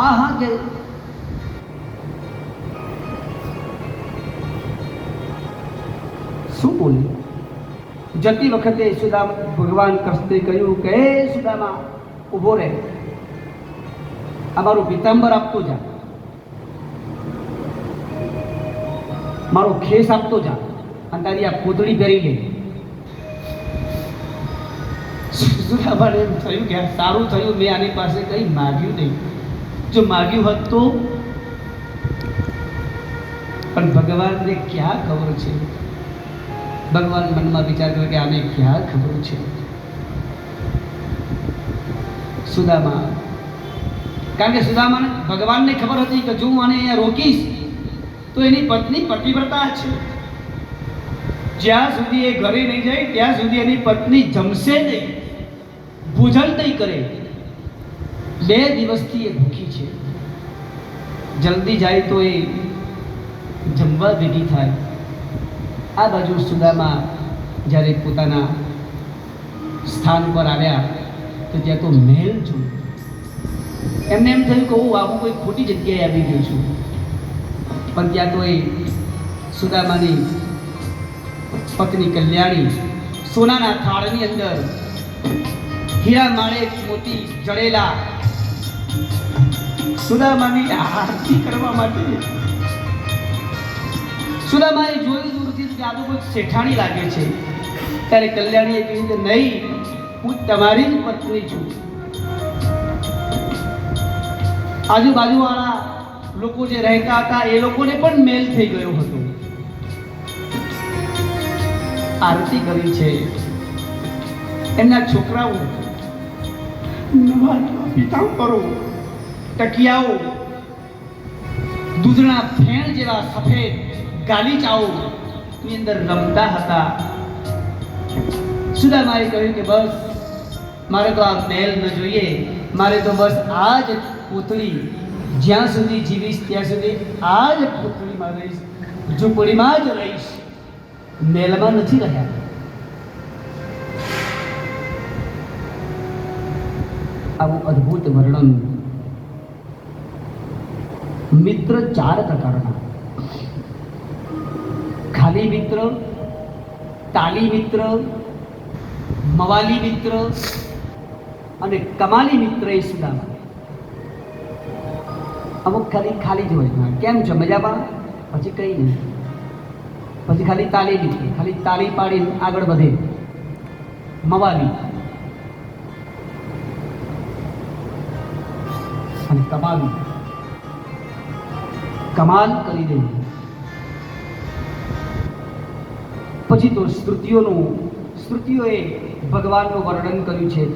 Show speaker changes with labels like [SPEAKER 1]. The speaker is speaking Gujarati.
[SPEAKER 1] હા હા, કે શું બોલી જતી વખતે સુદામ ભગવાન કૃષ્ણે કહ્યું કે, હે સુદામા, ઊભો રહે. અમારું પિતાંબર આપતો જા. મારો ખેસ આપતો જા અને તારી આ પૂતળી પહેરી લે. સુદામાને એમ થયું કે સારું થયું, મેં આની પાસે કંઈ માગ્યું નહીં. જો માગ્યું હોત તો? પણ ભગવાનને ક્યાં ખબર છે? ભગવાન મનમાં વિચાર કરે કે આને ક્યાં ખબર છે? સુદામા. કારણ કે સુદામાને ભગવાનને ખબર હતી કે જો હું આને અહીંયા રોકીશ, તો એની પત્ની પતિવ્રતા છે. જ્યાં સુધી એ ઘરે નહીં જાય, ત્યાં સુધી એની પત્ની જમશે નહીં ભોજન નહીં કરે. બે દિવસથી એ ભૂખી છે. જલ્દી જાય તો એ જમવા ભેગી થાય. આ બાજુ સુદામા જ્યારે પોતાના સ્થાન પર આવ્યા, તો ત્યાં તો મહેલ જોયું. એમને એમ થયું કે હું આવું કોઈ ખોટી જગ્યાએ આવી ગયો છું. પણ ત્યાં તો એ સુદામાની પત્ની કલ્યાણી સોનાના થાળની અંદર હીરા માળે મોતી જડેલા સુદામાની આરતી કરવા માટે. સુદામાએ જોયું દૂરથી કે કોઈ શેઠાણી લાગે છે. ત્યારે કલ્યાણીએ કહ્યું કે નહીં, હું તમારી જ પત્ની છું. આજુબાજુવાળા લોકો જે રહેતા હતા, એ લોકોને પણ મેલ થઈ ગયો હતો. આરતી કરી છે. એમના છોકરાઓ તકિયાઓ દૂધના ફેણ જેવા સફેદ ગાલીચાઓ ની અંદર રમતા હતા. સુદામાએ કહ્યું કે બસ, મારે તો આ મહેલ ન જોઈએ. મારે તો બસ આ જ પૂતળી, જ્યાં સુધી જીવીશ ત્યાં સુધી આ જ પૂતળીમાં રહીશ. ઝૂંપડીમાં જ રહીશ. મહેલમાં નથી રહ્યા. આવું અદ્ભુત વર્ણન મિત્ર ચાર પ્રકારના. ખાલી મિત્ર, તાલી મિત્ર, મવાલી મિત્ર અને કમાલી મિત્ર એ સુદામા. અમુક ખાલી ખાલી જ હોય. કેમ છો? મજામાં? પછી કંઈ નહીં. પછી ખાલી તાલી મિત્ર ખાલી તાલી પાડી આગળ વધે. મવાલી. અને કમાવી કમાલ કરી દે. પછી તો સ્તુતિઓનું સ્તુતિઓએ ભગવાનનું વર્ણન કર્યું છે.